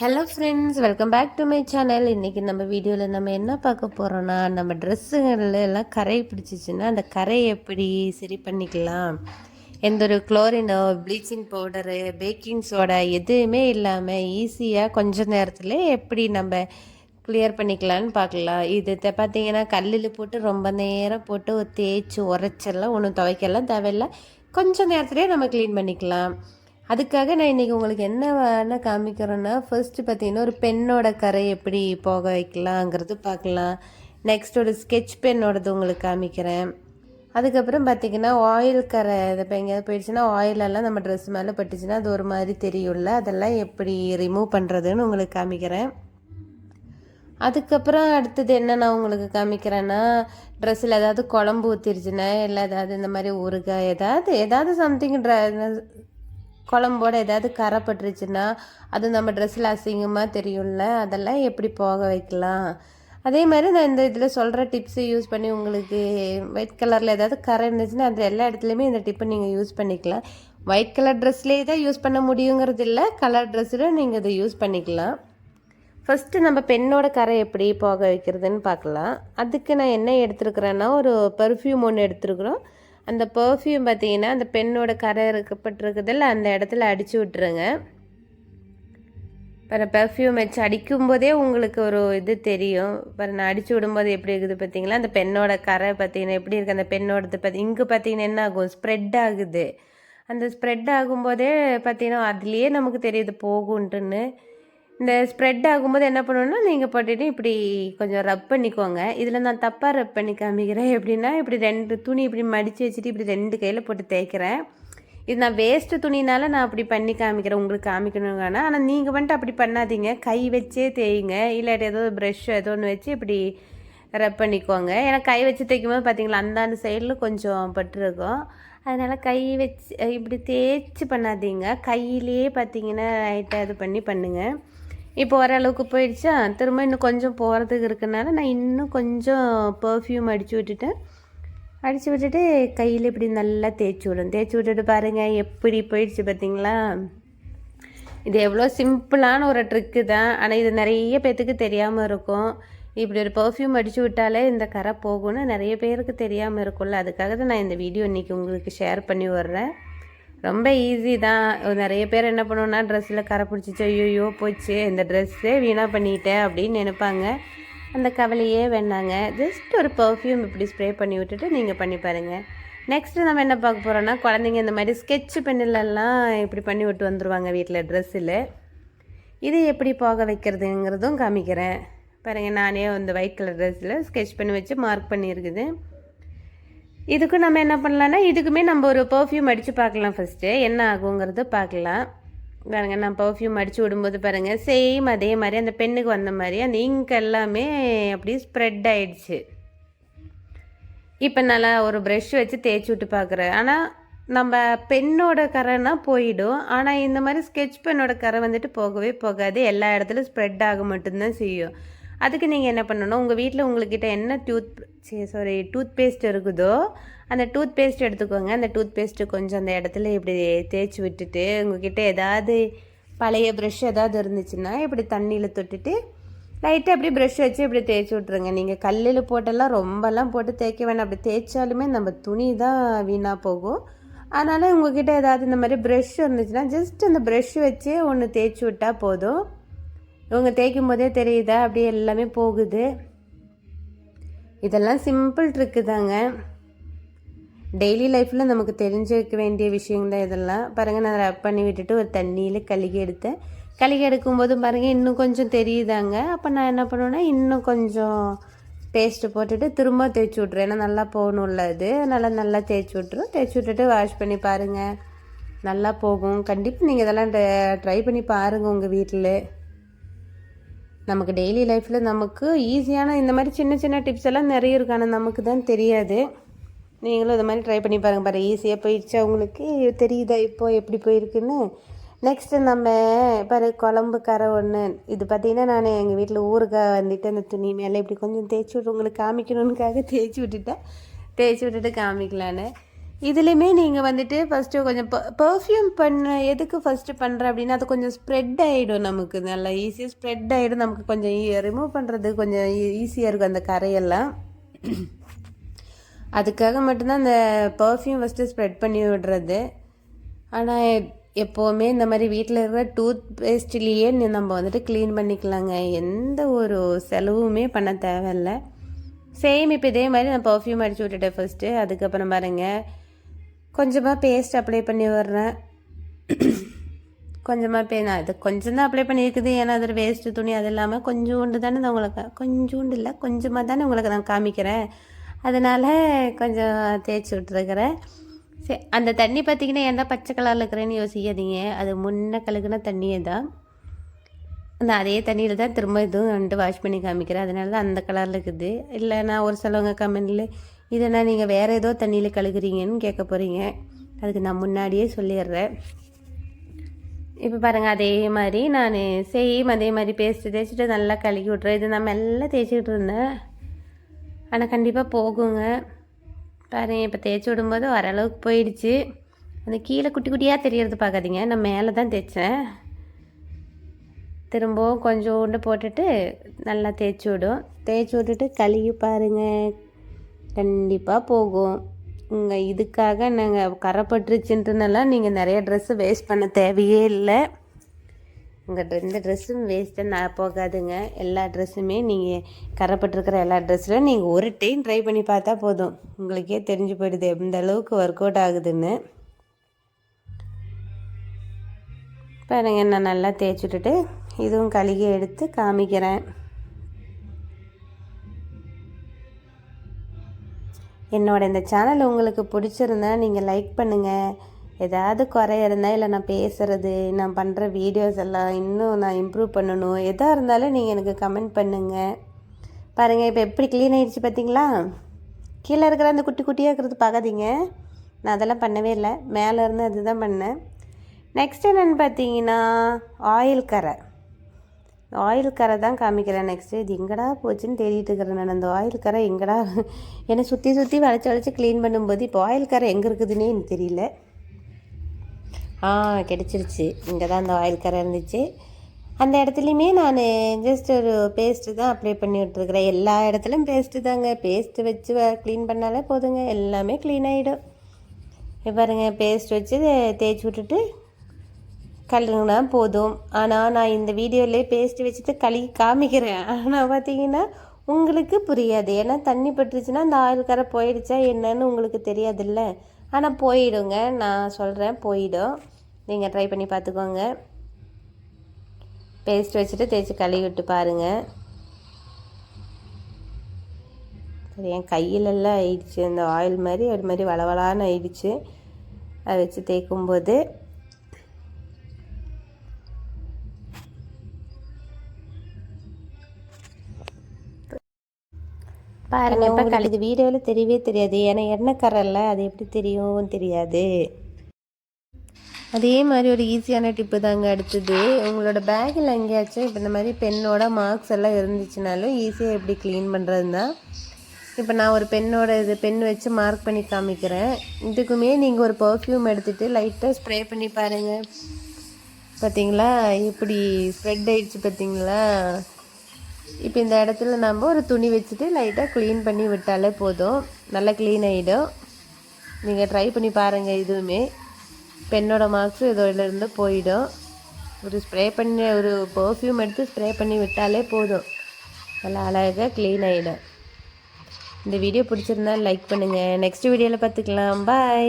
Hello friends welcome back to my channel இன்றைக்கி நம்ம வீடியோவில் நம்ம என்ன பார்க்க போகிறோன்னா நம்ம ட்ரெஸ்ஸுங்களில் எல்லாம் கரை பிடிச்சிச்சின்னா அந்த கரை எப்படி சரி பண்ணிக்கலாம்? எந்த ஒரு குளோரினோ ப்ளீச்சிங் பவுடரு பேக்கிங் சோடா எதுவுமே இல்லாமல் ஈஸியாக கொஞ்ச நேரத்தில் எப்படி நம்ம கிளியர் பண்ணிக்கலான்னு பார்க்கலாம். இது பார்த்தீங்கன்னா கல்லில் போட்டு ரொம்ப நேரம் போட்டு தேய்ச்சி உரைச்செல்லாம் ஒன்றும் துவைக்கலாம். தேவையில்லை. கொஞ்சம் நேரத்துலேயே நம்ம க்ளீன் பண்ணிக்கலாம். அதுக்காக நான் இன்றைக்கி உங்களுக்கு என்ன வேணால் காமிக்கிறேன்னா ஃபர்ஸ்ட்டு பார்த்தீங்கன்னா ஒரு பெண்ணோட கரை எப்படி போக வைக்கலாங்கிறது பார்க்கலாம். நெக்ஸ்ட் ஒரு ஸ்கெட்ச் பென்னோடது உங்களுக்கு காமிக்கிறேன். அதுக்கப்புறம் பார்த்திங்கன்னா ஆயில் கரை இது இப்போ எங்கேயாவது போயிடுச்சுன்னா ஆயிலெல்லாம் நம்ம ட்ரெஸ் மேலே பட்டுச்சுன்னா அது ஒரு மாதிரி தெரியும்ல அதெல்லாம் எப்படி ரிமூவ் பண்ணுறதுன்னு உங்களுக்கு காமிக்கிறேன். அதுக்கப்புறம் அடுத்தது என்ன நான் உங்களுக்கு காமிக்கிறேன்னா ட்ரெஸ்ஸில் ஏதாவது குழம்பு ஊற்றிருச்சுன்னா இல்லை ஏதாவது இந்த மாதிரி ஊறுகாய் ஏதாவது ஏதாவது சம்திங் ட்ர குழம்போட ஏதாவது கரை பட்டுருச்சுன்னா அது நம்ம ட்ரெஸ்ஸில் அசிங்கமாக தெரியும்ல அதெல்லாம் எப்படி போக வைக்கலாம்? அதே மாதிரி நான் இந்த இதில் சொல்கிற டிப்ஸை யூஸ் பண்ணி உங்களுக்கு ஒயிட் கலரில் ஏதாவது கரை இருந்துச்சுன்னா அந்த எல்லா இடத்துலையுமே இந்த டிப்பை நீங்கள் யூஸ் பண்ணிக்கலாம். ஒயிட் கலர் ட்ரெஸ்லேயே தான் யூஸ் பண்ண முடியுங்கிறது இல்லை கலர் ட்ரெஸ்ஸில் நீங்கள் இதை யூஸ் பண்ணிக்கலாம். ஃபஸ்ட்டு நம்ம பெண்ணோட கரை எப்படி போக வைக்கிறதுன்னு பார்க்கலாம். அதுக்கு நான் என்ன எடுத்துருக்குறேன்னா ஒரு பெர்ஃப்யூம் ஒன்று எடுத்துருக்குறோம். அந்த பர்ஃப்யூம் பார்த்தீங்கன்னா அந்த பெண்ணோட கரை இருக்கப்பட்டிருக்குதில்ல அந்த இடத்துல அடித்து விட்டுருங்க. இப்போ பெர்ஃப்யூம் வச்சு அடிக்கும்போதே உங்களுக்கு ஒரு இது தெரியும். இப்போ நான் அடித்து விடும்போது எப்படி இருக்குது பார்த்தீங்களா? அந்த பெண்ணோட கரை பார்த்தீங்கன்னா எப்படி இருக்குது அந்த பெண்ணோடது பார்த்தி இங்கே பார்த்தீங்கன்னா என்ன ஆகும்? ஸ்ப்ரெட் ஆகுது. அந்த ஸ்ப்ரெட் ஆகும்போதே பார்த்தீங்கன்னா அதுலேயே நமக்கு தெரியுது போகுன்ட்டுன்னு இந்த ஸ்ப்ரெட் ஆகும்போது என்ன பண்ணணும்னா நீங்கள் போட்டுட்டு இப்படி கொஞ்சம் ரப் பண்ணிக்கோங்க. இதில் நான் தப்பாக ரப் பண்ணி காமிக்கிறேன் எப்படின்னா இப்படி ரெண்டு துணி இப்படி மடித்து வச்சுட்டு இப்படி ரெண்டு கையில் போட்டு தேய்க்கிறேன். இது நான் வேஸ்ட்டு துணினால நான் அப்படி பண்ணி காமிக்கிறேன். உங்களுக்கு காமிக்கணுங்கன்னா ஆனால் நீங்கள் வந்துட்டு அப்படி பண்ணாதீங்க. கை வச்சே தேயுங்க. இல்லாட்டி ஏதோ ப்ரெஷ் ஏதோ ஒன்று வச்சு இப்படி ரப் பண்ணிக்கோங்க. ஏன்னா கை வச்சு தைக்கும் போது பார்த்தீங்களா அந்தாண்டு சைடில் கொஞ்சம் பட்டிருக்கும். அதனால் கை வச்சு இப்படி தேய்ச்சி பண்ணாதீங்க. கையிலேயே பார்த்தீங்கன்னா லைட்டாக இது பண்ணி பண்ணுங்கள் இப்போ ஓரளவுக்கு போயிடுச்சா? திரும்ப இன்னும் கொஞ்சம் போகிறதுக்கு இருக்கனால நான் இன்னும் கொஞ்சம் பர்ஃப்யூம் அடித்து விட்டுட்டேன். அடித்து விட்டுட்டு கையில் இப்படி நல்லா தேய்ச்சி விடும் தேய்ச்சி விட்டுட்டு பாருங்கள் எப்படி போயிடுச்சு பார்த்தீங்களா இது எவ்வளோ சிம்பிளான ஒரு ட்ரிக்கு தான். ஆனால் இது நிறைய பேர்த்துக்கு தெரியாமல் இருக்கும். இப்படி ஒரு பர்ஃப்யூம் அடித்து விட்டாலே இந்த கரை போகும்னு நிறைய பேருக்கு தெரியாமல் இருக்கும்ல. அதுக்காக தான் நான் இந்த வீடியோ இன்றைக்கி உங்களுக்கு ஷேர் பண்ணி வர்றேன் ரொம்ப ஈஸி தான். நிறைய பேர் என்ன பண்ணுவோன்னா ட்ரெஸ்ஸில் கரை பிடிச்சிச்சு ஐயோ போச்சு இந்த ட்ரெஸ்ஸே வீணாக பண்ணிட்டேன் அப்படின்னு நினைப்பாங்க. அந்த கவலையே வேணாங்க ஜஸ்ட் ஒரு பர்ஃப்யூம் இப்படி ஸ்ப்ரே பண்ணி விட்டுட்டு நீங்கள் பண்ணி பாருங்கள் நெக்ஸ்ட்டு நம்ம என்ன பார்க்க போகிறோன்னா குழந்தைங்க இந்த மாதிரி ஸ்கெட்ச் பெண்ணிலெல்லாம் இப்படி பண்ணி விட்டு வந்துடுவாங்க வீட்டில் ட்ரெஸ்ஸில் இது எப்படி போக வைக்கிறதுங்கிறதும் காமிக்கிறேன். பாருங்கள் நானே அந்த ஒயிட் கலர் ட்ரெஸ்ஸில் ஸ்கெட்ச் பண்ணி வச்சு மார்க் பண்ணியிருக்குது. இதுக்கு நம்ம என்ன பண்ணலான்னா இதுக்குமே நம்ம ஒரு பர்ஃப்யூம் அடித்து பார்க்கலாம் ஃபஸ்ட்டு என்ன ஆகுங்கிறத பார்க்கலாம். பாருங்க நான் பர்ஃப்யூம் அடித்து விடும்போது பாருங்கள் சேம் அதே மாதிரி அந்த பெண்ணுக்கு வந்த மாதிரி அந்த இங்க் எல்லாமே அப்படியே ஸ்ப்ரெட் ஆயிடுச்சு. இப்போ நல்லா ஒரு ப்ரெஷ் வச்சு தேய்ச்சி விட்டு பார்க்குறேன். ஆனால் நம்ம பெண்ணோட கரைனா போயிடும். ஆனால் இந்த மாதிரி ஸ்கெட்ச் பெண்ணோட கரை வந்துட்டு போகவே போகாது. எல்லா இடத்துலையும் ஸ்ப்ரெட் ஆக மட்டும்தான் செய்யும். அதுக்கு நீங்கள் என்ன பண்ணணும்? உங்கள் வீட்டில் உங்கள்கிட்ட என்ன டூத் சாரி டூத் பேஸ்ட் இருக்குதோ அந்த டூத் பேஸ்ட் எடுத்துக்கோங்க. அந்த டூத் பேஸ்ட்டு கொஞ்சம் அந்த இடத்துல இப்படி தேய்ச்சி விட்டுட்டு உங்ககிட்ட ஏதாவது பழைய ப்ரஷ் ஏதாவது இருந்துச்சுன்னா இப்படி தண்ணியில் தொட்டுட்டு லைட்டாக அப்படி ப்ரஷ் வச்சு இப்படி தேய்ச்சி விட்ருங்க நீங்கள் கல்லில் போட்டெல்லாம் ரொம்பலாம் போட்டு தேய்க்க வேணாம். அப்படி தேய்ச்சாலுமே நம்ம துணி தான் வீணாக போகும். அதனால் உங்ககிட்ட ஏதாவது இந்த மாதிரி ப்ரஷ் இருந்துச்சுன்னா ஜஸ்ட் அந்த ப்ரஷ் வச்சு ஒன்று தேய்ச்சி விட்டால் போதும். இவங்க தேய்க்கும் போதே தெரியுதா? அப்படியே எல்லாமே போகுது. இதெல்லாம் சிம்பிள் ட்ரிக்கு தாங்க. டெய்லி லைஃப்பில் நமக்கு தெரிஞ்சுக்க வேண்டிய விஷயங்கள் தான் இதெல்லாம். பாருங்கள் நான் ரப் பண்ணி விட்டுட்டு ஒரு தண்ணியில் கழுகி எடுத்தேன். கழுகி எடுக்கும்போது பாருங்கள் இன்னும் கொஞ்சம் தெரியுதாங்க. அப்போ நான் என்ன பண்ணுவேன்னா இன்னும் கொஞ்சம் பேஸ்ட்டு போட்டுட்டு திரும்ப தேய்ச்சி விட்றேன் ஏன்னா நல்லா போகணும்ல அது. நல்லா நல்லா தேய்ச்சி விட்ரும் தேய்ச்சி விட்டுட்டு வாஷ் பண்ணி பாருங்கள் நல்லா போகும். கண்டிப்பாக நீங்கள் இதெல்லாம் ட்ரை பண்ணி பாருங்கள் உங்கள் வீட்டில் நமக்கு டெய்லி லைஃப்பில் நமக்கு ஈஸியான இந்த மாதிரி சின்ன சின்ன டிப்ஸ் எல்லாம் நிறைய இருக்கு ஆனால் நமக்கு தான் தெரியாது. நீங்களும் இந்த மாதிரி ட்ரை பண்ணி பாருங்கள் பாரு ஈஸியாக போயிடுச்சா உங்களுக்கு? தெரியுதா இப்போ எப்படி போயிருக்குன்னு? நெக்ஸ்ட்டு நம்ம பாரு குழம்பு கரை ஒன்று இது பார்த்தீங்கன்னா நான் எங்கள் வீட்டில் ஊறுகாய் வந்துட்டு அந்த துணி மேலே இப்படி கொஞ்சம் தேய்ச்சி விட்டு உங்களுக்கு காமிக்கணுன்னுக்காக தேய்ச்சி விட்டுட்டேன். தேய்ச்சி விட்டுட்டு காமிக்கலான்னு இதுலேயுமே நீங்கள் வந்துட்டு ஃபஸ்ட்டு கொஞ்சம் பர்ஃப்யூம் பண்ண எதுக்கு ஃபஸ்ட்டு பண்ணுறேன் அப்படின்னா அது கொஞ்சம் ஸ்ப்ரெட் ஆகிடும் நமக்கு. நல்லா ஈஸியாக ஸ்ப்ரெட் ஆகிடும் நமக்கு கொஞ்சம் e, ரிமூவ் பண்ணுறது கொஞ்சம் e, ஈஸியாக இருக்கும் அந்த கரையெல்லாம். அதுக்காக மட்டும்தான் அந்த பர்ஃப்யூம் ஃபஸ்ட்டு ஸ்ப்ரெட் பண்ணி விடுறது. ஆனால் எப்போவுமே இந்த மாதிரி வீட்டில் இருக்கிற டூத் பேஸ்ட்லேயே நம்ம வந்துட்டு க்ளீன் பண்ணிக்கலாங்க. எந்த ஒரு செலவுமே பண்ண தேவையில்லை. சேம் இப்போ இதே மாதிரி நான் பர்ஃப்யூம் அடித்து விட்டுட்டேன் ஃபஸ்ட்டு அதுக்கப்புறம் பாருங்கள் கொஞ்சமாக பேஸ்ட் அப்ளை பண்ணி விட்றேன் கொஞ்சமாக பே நான் இது கொஞ்சம் தான் அப்ளை பண்ணியிருக்குது. ஏன்னா அது வேஸ்ட்டு துணி அது இல்லாமல் கொஞ்சோண்டு தானே நான் உங்களுக்கு கொஞ்சோண்டு இல்லை கொஞ்சமாக தானே உங்களுக்கு நான் காமிக்கிறேன். அதனால் கொஞ்சம் தேய்ச்சி விட்ருக்கிறேன் சரி அந்த தண்ணி பார்த்திங்கன்னா ஏன்டா பச்சை கலரில் இருக்கிறேன்னு யோசிக்காதீங்க. அது முன்ன கழுகுன தண்ணியே தான். நான் அதே தண்ணியில் தான் திரும்ப இதுவும் வந்துட்டு வாஷ் பண்ணி காமிக்கிறேன். அதனால தான் அந்த கலரில் இருக்குது. இல்லை நான் ஒரு சிலவங்க கமெண்டில் இதை நீங்கள் வேறு ஏதோ தண்ணியில் கழுகுறீங்கன்னு கேட்க போகிறீங்க அதுக்கு நான் முன்னாடியே சொல்லிடுறேன். இப்போ பாருங்கள் அதே மாதிரி நான் சேம் அதே மாதிரி பேஸ்ட்டு தேய்ச்சிட்டு நல்லா கழுகி விட்றேன் இது நான் மெல்ல தேய்ச்சிக்கிட்டு இருந்தேன். ஆனால் கண்டிப்பாக போகுங்க. பாருங்க இப்போ தேய்ச்சி விடும்போது ஓரளவுக்கு போயிடுச்சு. அந்த கீழே குட்டி குட்டியாக தெரியறது பார்க்காதீங்க. நான் மேலே தான் தேய்ச்சேன். திரும்பவும் கொஞ்சோண்டு போட்டுட்டு நல்லா தேய்ச்சி விடும். தேய்ச்சி விட்டுட்டு கழுகி பாருங்கள் கண்டிப்பாக போகும். உங்கள் இதுக்காக நாங்கள் கரைப்பட்டுருச்சுன்றனால நீங்கள் நிறைய ட்ரெஸ்ஸு வேஸ்ட் பண்ண தேவையே இல்லை. உங்கள் எந்த ட்ரெஸ்ஸும் வேஸ்ட்டாக நான் போகாதுங்க. எல்லா ட்ரெஸ்ஸுமே நீங்கள் கரைப்பட்டிருக்கிற எல்லா ட்ரெஸ்ஸில் நீங்கள் ஒரு டைம் ட்ரை பண்ணி பார்த்தா போதும். உங்களுக்கே தெரிஞ்சு போயிடுது எந்த அளவுக்கு ஒர்க் அவுட் ஆகுதுன்னு. பாருங்க நான் நல்லா தேய்ச்சி இதுவும் கழுகி எடுத்து காமிக்கிறேன். என்னோட இந்த சேனல் உங்களுக்கு பிடிச்சிருந்தா நீங்கள் லைக் பண்ணுங்கள் ஏதாவது குறை இருந்தால் இல்லை நான் பேசுகிறது நான் பண்ணுற வீடியோஸ் எல்லாம் இன்னும் நான் இம்ப்ரூவ் பண்ணணும். எதாக இருந்தாலும் நீங்கள் எனக்கு கமெண்ட் பண்ணுங்கள் பாருங்கள் இப்போ எப்படி க்ளீன் ஆகிடுச்சு பார்த்தீங்களா கீழே இருக்கிற அந்த குட்டி குட்டியாக இருக்கிறது பார்க்காதீங்க நான் அதெல்லாம் பண்ணவே இல்லை. மேலே இருந்து அதுதான் பண்ணேன். நெக்ஸ்ட் என்னென்னு பார்த்தீங்கன்னா ஆயில் கரை. ஆயில் கரை தான் காமிக்கிறேன் நெக்ஸ்ட்டு இது எங்கடா போச்சுன்னு தேடிட்டு இருக்கிறேன் நான். அந்த ஆயில் கரை எங்கடா? என்னை சுற்றி சுற்றி வளைச்சி வளைச்சி க்ளீன் பண்ணும்போது இப்போ ஆயில் கரை எங்கே இருக்குதுன்னே எனக்கு தெரியல. ஆ கிடச்சிருச்சு. இங்கே தான் அந்த ஆயில் கரை இருந்துச்சு. அந்த இடத்துலையுமே நான் ஜஸ்ட் ஒரு பேஸ்ட்டு தான் அப்ளை பண்ணி விட்டுருக்குறேன். எல்லா இடத்துலையும் பேஸ்ட்டு தாங்க. பேஸ்ட்டு வச்சு க்ளீன் பண்ணாலே போதுங்க. எல்லாமே க்ளீன் ஆகிடும் பாருங்க பேஸ்ட் வச்சு தேய்ச்சி விட்டுட்டு கழுகுனா போதும். ஆனால் நான் இந்த வீடியோவிலே பேஸ்ட் வச்சுட்டு கழுகி காமிக்கிறேன். ஆனால் பார்த்தீங்கன்னா உங்களுக்கு புரியாது. ஏன்னா தண்ணி பட்டுருச்சுன்னா அந்த ஆயில் கரை போயிடுச்சா என்னன்னு உங்களுக்கு தெரியாதுல்ல. ஆனால் போயிடுங்க. நான் சொல்கிறேன் போயிடும். நீங்கள் ட்ரை பண்ணி பார்த்துக்கோங்க பேஸ்ட் வச்சுட்டு தேய்ச்சி கழுவி விட்டு பாருங்கள் சரி என் கையிலெல்லாம் ஆயிடுச்சு. அந்த ஆயில் மாதிரி ஒரு மாதிரி வளவலான்னு ஆயிடுச்சு. அதை வச்சு தேய்க்கும்போது பாருங்க இப்போ கழுது வீடியோவில் தெரியவே தெரியாது. ஏன்னா எண்ணெய் கரல்ல அது எப்படி தெரியும் தெரியாது. அதே மாதிரி ஒரு ஈஸியான டிப்பு தாங்க அடுத்தது. உங்களோட பேக்கில் எங்கேயாச்சும் இப்போ இந்த மாதிரி பெண்ணோட மார்க்ஸ் எல்லாம் இருந்துச்சுனாலும் ஈஸியாக எப்படி க்ளீன் பண்ணுறது தான் இப்போ நான் ஒரு பெண்ணோட இது பென் வச்சு மார்க் பண்ணி காமிக்கிறேன். இதுக்குமே நீங்கள் ஒரு பர்ஃப்யூம் எடுத்துகிட்டு லைட்டாக ஸ்ப்ரே பண்ணி பாருங்கள் பார்த்தீங்களா இப்படி ஸ்ப்ரெட் ஆயிடுச்சு பார்த்தீங்களா இப்போ இந்த இடத்துல நம்ம ஒரு துணி வச்சுட்டு லைட்டாக க்ளீன் பண்ணி விட்டாலே போதும். நல்லா க்ளீன் ஆகிடும் நீங்கள் ட்ரை பண்ணி பாருங்கள் இதுவுமே பெண்ணோட மார்க்ஸ் இதோடலேருந்து போயிடும். ஒரு ஸ்ப்ரே பண்ணி ஒரு பர்ஃப்யூம் எடுத்து ஸ்ப்ரே பண்ணி விட்டாலே போதும். நல்லா அழகாக க்ளீன் ஆகிடும் இந்த வீடியோ பிடிச்சிருந்தா லைக் பண்ணுங்கள் நெக்ஸ்ட் வீடியோவில் பார்த்துக்கலாம். பாய்